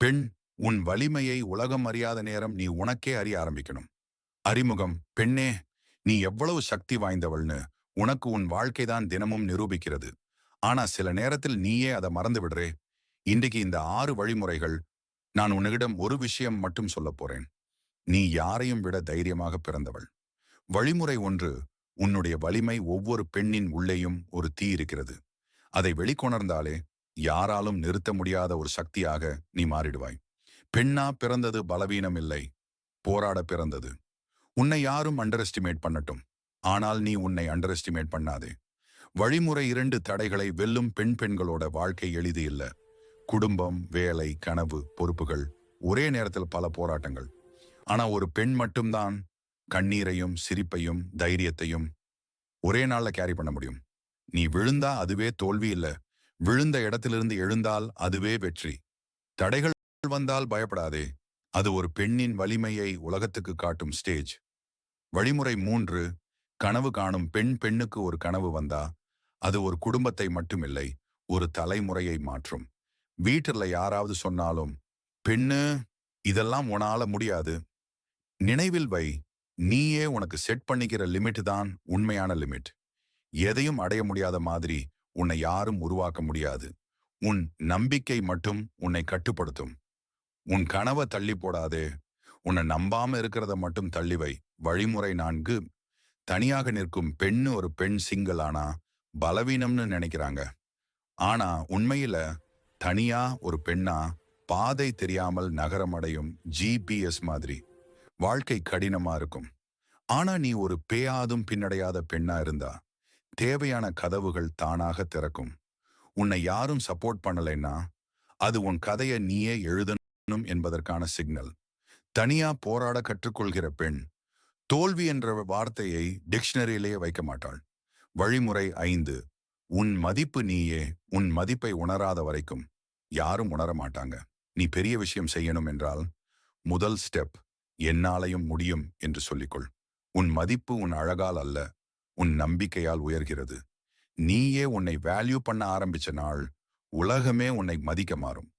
பெண் உன் வலிமையை உலகம் அறியாத நேரம் நீ உனக்கே அறிய ஆரம்பிக்கணும். அறிமுகம் பெண்ணே நீ எவ்வளவு சக்தி வாய்ந்தவள்னு உனக்கு உன் வாழ்க்கைதான் தினமும் நிரூபிக்கிறது. ஆனா சில நேரத்தில் நீயே அதை மறந்து விடுறே. இன்றைக்கு இந்த ஆறு வழிமுறைகள் நான் உன்னிடம் ஒரு விஷயம் மட்டும் சொல்லப் போறேன். நீ யாரையும் விட தைரியமாக பிறந்தவள். வழிமுறை ஒன்று உன்னுடைய வலிமை ஒவ்வொரு பெண்ணின் உள்ளேயும் ஒரு தீ இருக்கிறது. அதை வெளிக்கொணர்ந்தாலே யாராலும் நிறுத்த முடியாத ஒரு சக்தியாக நீ மாறிடுவாய். பெண்ணா பிறந்தது பலவீனம் இல்லை போராட பிறந்தது. உன்னை யாரும் அண்டர் எஸ்டிமேட் பண்ணட்டும். ஆனால் நீ உன்னை அண்டர் எஸ்டிமேட் பண்ணாதே. வழிமுறை இரண்டு தடைகளை வெல்லும் பெண் பெண்களோட வாழ்க்கை எளிது இல்ல. குடும்பம் வேலை கனவு பொறுப்புகள் ஒரே நேரத்தில் பல போராட்டங்கள். ஆனா ஒரு பெண் மட்டும்தான் கண்ணீரையும் சிரிப்பையும் தைரியத்தையும் ஒரே நாள்ல கேரி பண்ண முடியும். நீ விழுந்தா அதுவே தோல்வி இல்ல. விழுந்த இடத்திலிருந்து எழுந்தால் அதுவே வெற்றி. தடைகள் வந்தால் பயப்படாதே. அது ஒரு பெண்ணின் வலிமையை உலகத்துக்கு காட்டும் ஸ்டேஜ். வழிமுறை மூன்று கனவு காணும் பெண் பெண்ணுக்கு ஒரு கனவு வந்தா அது ஒரு குடும்பத்தை மட்டுமில்லை ஒரு தலைமுறையை மாற்றும். வீட்டில் யாராவது சொன்னாலும் பெண்ணு இதெல்லாம் உனால முடியாது. நினைவில் வை. நீயே உனக்கு செட் பண்ணிக்கிற லிமிட் தான் உண்மையான லிமிட். எதையும் அடைய முடியாத மாதிரி உன்னை யாரும் உருவாக்க முடியாது. உன் நம்பிக்கை மட்டும் உன்னை கட்டுப்படுத்தும். உன் கனவை தள்ளி போடாதே. உன்னை நம்பாம இருக்கிறத மட்டும் தள்ளிவை வழிமுறை நான்கு. தனியாக நிற்கும் பெண்ணு ஒரு பெண் சிங்கிள் ஆனா பலவீனம்னு நினைக்கிறாங்க. ஆனா உண்மையில தனியா ஒரு பெண்ணா பாதை தெரியாமல் நகரமடையும் ஜிபிஎஸ் மாதிரி. வாழ்க்கை கடினமா இருக்கும். ஆனா நீ ஒரு பேயாதும் பின்னடையாத பெண்ணா இருந்தா தேவையான கதவுகள் தானாக திறக்கும். உன்னை யாரும் சப்போர்ட் பண்ணலைன்னா அது உன் கதையை நீயே எழுதணும் என்பதற்கான சிக்னல் தனியா போராட கற்றுக்கொள்கிற பெண் தோல்வி என்ற வார்த்தையை டிக்ஷனரியிலேயே வைக்க மாட்டாள். வழிமுறை ஐந்து உன் மதிப்பு நீயே உன் மதிப்பை உணராத வரைக்கும் யாரும் உணர மாட்டாங்க. நீ பெரிய விஷயம் செய்யணும் என்றால் முதல் ஸ்டெப் என்னாலையும் முடியும் என்று சொல்லிக்கொள். உன் மதிப்பு உன் அழகால் அல்ல உன் நம்பிக்கையால் உயர்கிறது. நீயே உன்னை வேல்யூ பண்ண ஆரம்பிச்ச நாள் உலகமே உன்னை மதிக்க மாறும்.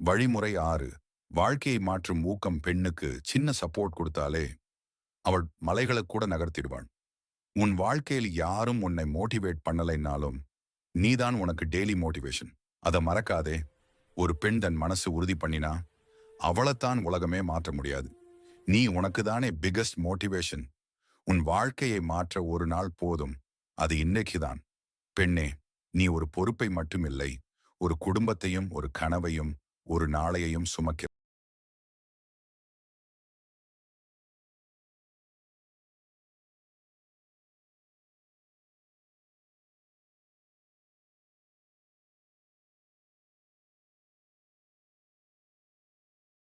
வழிமுறை ஆறு. வாழ்க்கையை மாற்றும் ஊக்கம் பெண்ணுக்கு சின்ன சப்போர்ட் கொடுத்தாலே அவள் மலைகளை கூட நகர்த்திடுவாள். உன் வாழ்க்கையில் யாரும் உன்னை மோட்டிவேட் பண்ணலைன்னாலும் நீதான் உனக்கு டெய்லி மோட்டிவேஷன் அதை மறக்காதே. ஒரு பெண் தன் மனசு உறுதி பண்ணினா அவளைத்தான் உலகமே மாற்ற முடியாது. நீ உனக்கு தானே பிகஸ்ட் மோட்டிவேஷன் உன் வாழ்க்கையை மாற்ற ஒரு நாள் போதும். அது இன்னைக்குதான். பெண்ணே நீ ஒரு பொறுப்பை மட்டுமில்லை. ஒரு குடும்பத்தையும் ஒரு கனவையும் ஒரு நாளையையும் சுமக்க